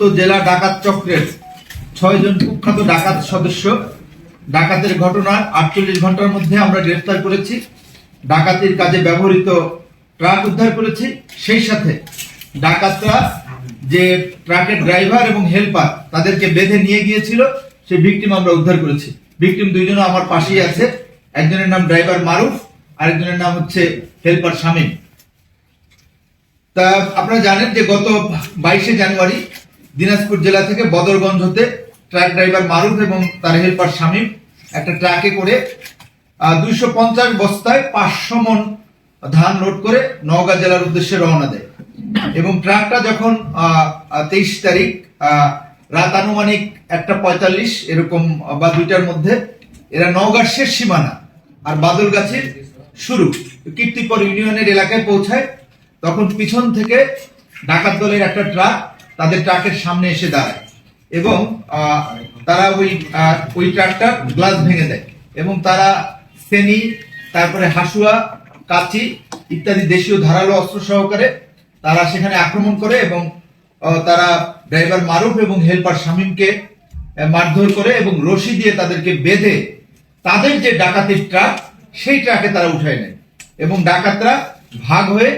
আন্ত জেলা ডাকাত চক্রের ছয়জন কুখ্যাত ডাকাত সদস্য। ডাকাতের ঘটনার আটচল্লিশ ঘণ্টার মধ্যে আমরা গ্রেফতার করেছি। ডাকাতির কাজে ব্যবহৃত ট্রাক উদ্ধার করেছি। সেই সাথে ডাকাতরা যে ট্রাকের ড্রাইভার এবং হেল্পার তাদেরকে বেঁধে নিয়ে গিয়েছিল সেই ভিকটিম আমরা উদ্ধার করেছি। ভিকটিম দুইজন আমার পাশেই আছে। একজনের নাম ড্রাইভার মারুফ, আরেকজনের নাম হচ্ছে হেল্পার শামীম। তা আপনারা জানেন যে গত বাইশে জানুয়ারি দিনাজপুর জেলা থেকে বদরগঞ্জ হতে ট্রাক ড্রাইভার মারুফ এবং তার হেল্পার শামীম একটা ট্রাকে করে দুইশো পঞ্চাশ বস্তায় পাঁচশো মন ধান লোড করে নওগাঁ জেলার উদ্দেশ্যে রওনা দেয়। এবং ট্রাকটা যখন তেইশ তারিখ রাত আনুমানিক একটা পঁয়তাল্লিশ এরকম বা দুইটার মধ্যে, এরা নওগাঁর শেষ সীমানা আর বাদলগাছির শুরু। কীর্তিপর ইউনিয়নের এলাকায় পৌঁছায়। তখন পিছন থেকে ডাকাত দলের একটা ট্রাক তাদের ট্রাকের সামনে এসে দাঁড়ায়। এবং তারা ওই ওই ট্রাকটার গ্লাস ভেঙে দেয়। এবং তারা সেনি, তারপরে হাসুয়া, কাচি ইত্যাদি দেশীয় ধারালো অস্ত্র সহকারে তারা সেখানে আক্রমণ করে এবং তারা ড্রাইভার মারুফ এবং হেল্পার শামীমকে মারধর করে এবং রশি দিয়ে তাদেরকে বেঁধে তাদের যে ডাকাতির ট্রাক, সেই ট্রাকে তারা উঠায় নেয়। এবং ডাকাতরা ভাগ হয়ে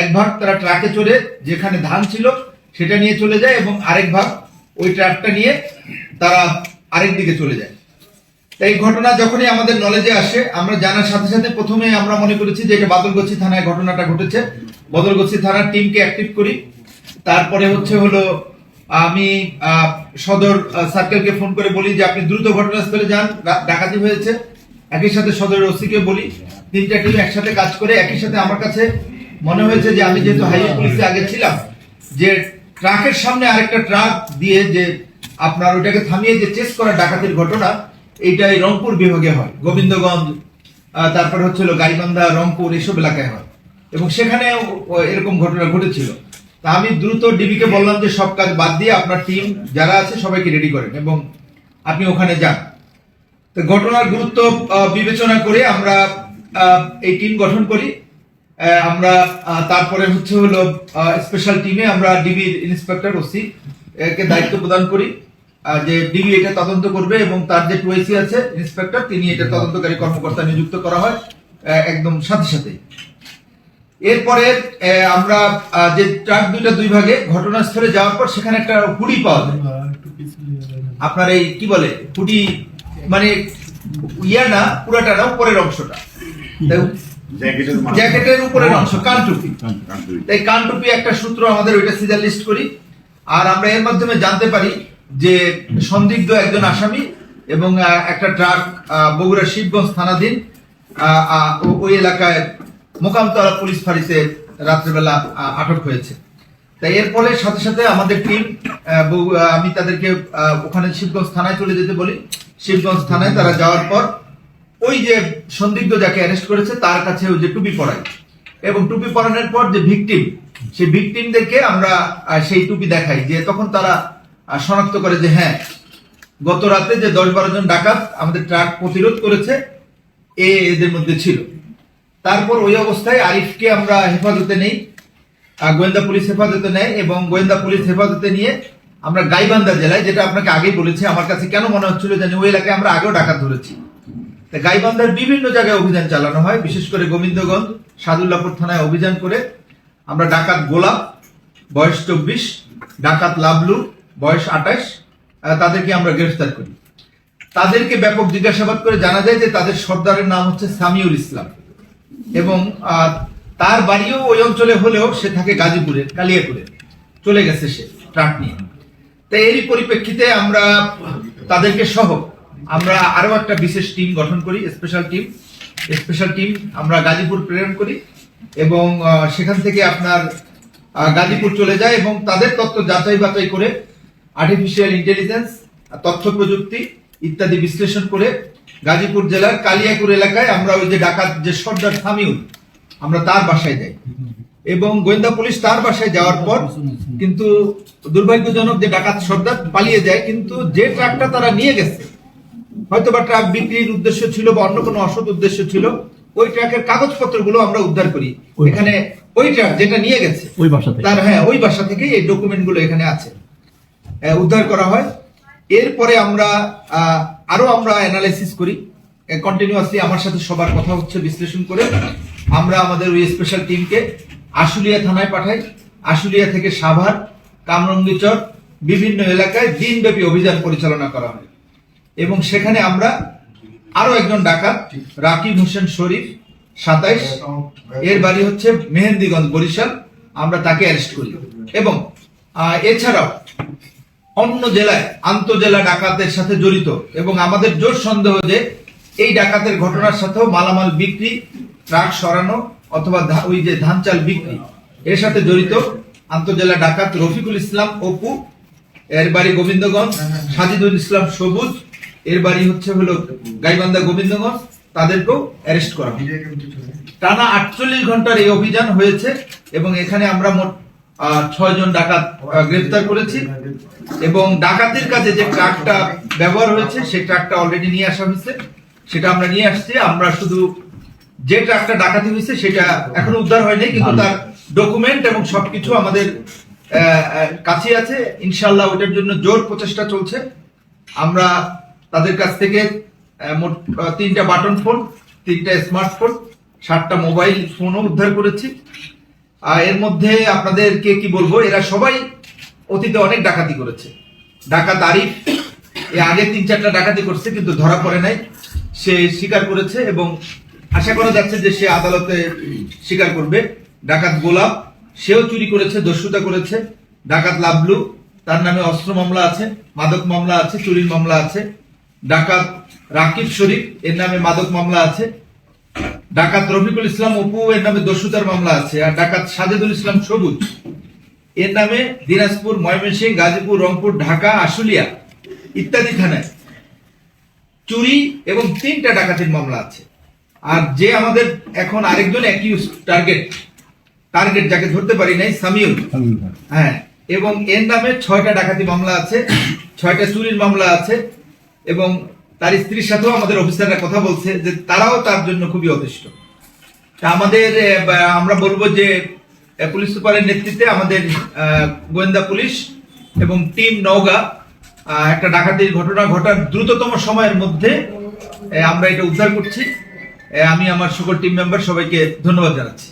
এক ভাগ তারা ট্রাকে চড়ে যেখানে ধান ছিল সেটা নিয়ে চলে যায় এবং আরেক ভাগ ওই ট্রাকটা নিয়ে তারা আরেক দিকে চলে যায়। এই ঘটনা যখনই আমাদের নলেজে আসে, আমরা জানার সাথে সাথে প্রথমে আমরা মনে করেছি যে এটা বাদলগছি থানায় ঘটনাটা ঘটেছে। বদলগছি থানার টিমকে অ্যাক্টিভ করি। তারপরে হচ্ছে হলো, আমি সদর সার্কেলকে ফোন করে বলি যে আপনি দ্রুত ঘটনাস্থলে যান ডাকাতি হয়েছে। একই সাথে সদর ওসিকে বলি, তিনটা টিম একসাথে কাজ করে, একই সাথে আমার কাছে মনে হয়েছে যে আমি যেহেতু হাইওয়ে পুলিশে আগে ছিলাম, যে ট্রাকের সামনে আরেকটা ট্রাক দিয়ে যে আপনার ওইটাকে থামিয়ে যে চেস করা ডাকাতির ঘটনা এইটা এই রংপুর বিভাগে হয়। গোবিন্দগঞ্জ তারপরে হচ্ছে গাইবান্ধা, রংপুর এসব এলাকায় হয়। এবং সেখানে এরকম ঘটনা ঘটেছিল। তা আমি দ্রুত ডিবিকে বললাম যে সব কাজ বাদ দিয়ে আপনার টিম যারা আছে সবাইকে রেডি করেন এবং আপনি ওখানে যান। তো ঘটনার গুরুত্ব বিবেচনা করে আমরা এই টিম গঠন করি। আমরা তারপরে হচ্ছে হলো স্পেশাল টিমে আমরা ডিবির ইন্সপেক্টর ওসি কে দায়িত্ব প্রদান করি যে ডিবি এটা তদন্ত করবে এবং তার যে টুয়েসি আছে ইন্সপেক্টর তিনি এটা তদন্তকারী কর্মকর্তা নিযুক্ত করা হয় একদম সাথে সাথেই এরপরে আমরা যে ট্রাক দুইটা দুই ভাগে ঘটনাস্থলে যাওয়ার পর সেখানে একটা হুডি পাওয়া যায়। আপনার এই কি বলে, হুডি মানে ইয়া না, পুরাটা না, উপরের অংশটা। জ্যাকেটের উপরের অংশ কান টুপি কান টুপি। তাই কান টুপি একটা সূত্র আমাদের ওইটা সিজার লিস্ট করি। আর আমরা এর মাধ্যমে জানতে পারি যে সন্দিগ্ধ একজন আসামি এবং একটা ট্রাক বগুড়া শিবগঞ্জ থানাধীন ওই এলাকায় মোকামতলা পুলিশ ফাঁড়িতে রাত্রেবেলা আহ, আটক হয়েছে। তাই এর ফলে সাথে সাথে আমাদের টিম আমি তাদেরকে আহ, ওখানে শিবগঞ্জ থানায় চলে যেতে বলি। শিবগঞ্জ থানায় তারা যাওয়ার পর ওই যে সন্দিগ্ধ যাকে অ্যারেস্ট করেছে, তার কাছে ওই যে টুপি পরাই এবং টুপি পরানোর পর যে ভিকটিম সেই ভিকটিমদেরকে আমরা সেই টুপি দেখাই। যে তখন তারা শনাক্ত করে যে হ্যাঁ গত রাতে যে দশ বারো জন ডাকাত আমাদের ট্রাক প্রতিরোধ করেছে, এ এদের মধ্যে ছিল। তারপর ওই অবস্থায় আরিফকে আমরা হেফাজতে নেই গোয়েন্দা পুলিশ হেফাজতে নেয় এবং গোয়েন্দা পুলিশ হেফাজতে নিয়ে আমরা গাইবান্ধা জেলায়, যেটা আপনাকে আগেই বলেছি, আমার কাছে কেন মনে হচ্ছিল জানি, ওই এলাকায় আমরা আগেও ডাকাত ধরেছি। গাইবান্ধার বিভিন্ন জায়গায় অভিযান চালানো হয়, বিশেষ করে গোবিন্দগঞ্জ, সাদুল্লাপুর থানায় অভিযান করে। আমরা ডাকাত গোলাপ, বয়স চব্বিশ, ডাকাত লাবলু, বয়স আঠাশ তাদেরকে আমরা গ্রেফতার করি। তাদেরকে ব্যাপক জিজ্ঞাসাবাদ করে জানা যায় যে তাদের সর্দারের নাম হচ্ছে সামিউল ইসলাম এবং তার বাড়িও ওই অঞ্চলে হলেও সে থাকে গাজীপুরে কালিয়াপুরে চলে গেছে সে ট্রাক নিয়ে। তাই এরই পরিপ্রেক্ষিতে আমরা তাদেরকে সহ আমরা আরও একটা বিশেষ টিম গঠন করি স্পেশাল টিম স্পেশাল টিম আমরা গাজীপুর প্রেরণ করি এবং সেখান থেকে আপনার গাজীপুর চলে যায় এবং তাদের তথ্য যাচাই বাছাই করে আর্টিফিশিয়াল ইন্টেলিজেন্স তথ্য প্রযুক্তি ইত্যাদি বিশ্লেষণ করে গাজীপুর জেলার কালিয়াকুর এলাকায় আমরা ওই যে ডাকাত যে সর্দার সামিউল, আমরা তার বাসায় যাই। এবং গোয়েন্দা পুলিশ তার বাসায় যাওয়ার পর কিন্তু দুর্ভাগ্যজনক যে ডাকাত সর্দার পালিয়ে যায়, কিন্তু যে ট্রাকটা তারা নিয়ে গেছে হয়তো বা ট্রাক বিক্রির উদ্দেশ্য ছিল বা অন্য কোনো অসৎ উদ্দেশ্য ছিল ওই ট্রাকের কাগজপত্রগুলো আমরা উদ্ধার করি। এখানে ওই ট্রাক যেটা নিয়ে গেছে ওই বাসা থেকে। তার হ্যাঁ ওই বাসা থেকেই এই ডকুমেন্টগুলো এখানে আছে। উদ্ধার করা হয়। এরপরে আমরা আরও আমরা অ্যানালাইসিস করি। কন্টিনিউয়াসলি আমার সাথে সবার কথা হচ্ছে বিশ্লেষণ করে। আমরা আমাদের ওই স্পেশাল টিমকে আশুলিয়া থানায় পাঠাই। আশুলিয়া থেকে সাভার কামরঙ্গিচর বিভিন্ন এলাকায় দিনব্যাপী অভিযান পরিচালনা করা হয়। এবং সেখানে আমরা আরও একজন ডাকাত, রাকিব হোসেন শরীফ, সাতাইশ। এর বাড়ি হচ্ছে মেহেন্দিগঞ্জ, বরিশাল। আমরা তাকে অ্যারেস্ট করি। এবং এছাড়াও অন্য জেলায় আন্তজেলা ডাকাতের সাথে জড়িত এবং আমাদের জোর সন্দেহ যে এই ডাকাতের ঘটনার সাথেও মালামাল বিক্রি, ট্রাক সরানো অথবা ওই যে ধান চাল বিক্রি, এর সাথে জড়িত আন্তজেলা ডাকাত রফিকুল ইসলাম অপু, এর বাড়ি গোবিন্দগঞ্জ, সাজিদুল ইসলাম সবুজ এর বাড়ি হচ্ছে হলো গাইবান্ধা গোবিন্দগঞ্জ তাদেরকেও অ্যারেস্ট করা হয়। টানা আটচল্লিশ ঘণ্টার এই অভিযান হয়েছে এবং এখানে আমরা মোট ছয় জন ডাকাত আহ, গ্রেফতার করেছি। এবং ডাকাতির কাজে যে ট্রাকটা ব্যবহার হয়েছে সেই ট্রাকটা অলরেডি নিয়ে আসা হয়েছে। সেটা আমরা নিয়ে আসছি। আমরা শুধু যে ট্রাকটা ডাকাতি হয়েছে সেটা এখনও উদ্ধার হয়নি কিন্তু তার ডকুমেন্ট এবং সবকিছু আমাদের কাছে আছে। ইনশাল্লাহ ওটার জন্য জোর প্রচেষ্টা চলছে। আমরা তাদের কাছ থেকে মোট তিনটা বাটন ফোন, তিনটা স্মার্টফোন ষাটটা মোবাইল ফোনও উদ্ধার করেছি। আর এর মধ্যে আপনাদেরকে কি বলব, এরা সবাই অতীতে অনেক ডাকাতি করেছে। ডাকাত আরিফ, এ আগে তিন চারটা ডাকাতি করছে, কিন্তু ধরা পড়ে নাই। সে স্বীকার করেছে এবং আশা করা যাচ্ছে যে সে আদালতে স্বীকার করবে। ডাকাত গোলাপ, সেও চুরি করেছে, দস্যুতা করেছে। ডাকাত লাবলু, তার নামে অস্ত্র মামলা আছে, মাদক মামলা আছে, চুরির মামলা আছে। ডাকাত রাকিব শরীফ এর নামে মাদক মামলা আছে। ডাকাত রফিকুল ইসলাম অপু এর নামে দস্যুতার মামলা আছে। আর ডাকাত সাজেদুল ইসলাম সবুজ এর নামে দিনাজপুর ময়মনসিংহ গাজীপুর রংপুর ঢাকা আশুলিয়া ইত্যাদি থানায়। চুরি এবং তিনটা ডাকাতির মামলা আছে। আর যে আমাদের এখন আরেকজন অ্যাকিউজ টার্গেট টার্গেট যাকে ধরতে পারি নাই সামিউল। হ্যাঁ এবং এর নামে ছয়টা ডাকাতি মামলা আছে ছয়টা চুরির মামলা আছে। এবং তার স্ত্রীর সাথেও আমাদের অফিসাররা কথা বলছে যে তারাও তার জন্য খুবই অতিষ্ঠ। আমাদের আমরা বলব যে পুলিশ সুপারের নেতৃত্বে আমাদের গোয়েন্দা পুলিশ এবং টিম নওগা একটা ডাকাতির ঘটনা ঘটার দ্রুততম সময়ের মধ্যে আমরা এটা উদ্ধার করছি। আমি আমার সকল টিম মেম্বার সবাইকে ধন্যবাদ জানাচ্ছি।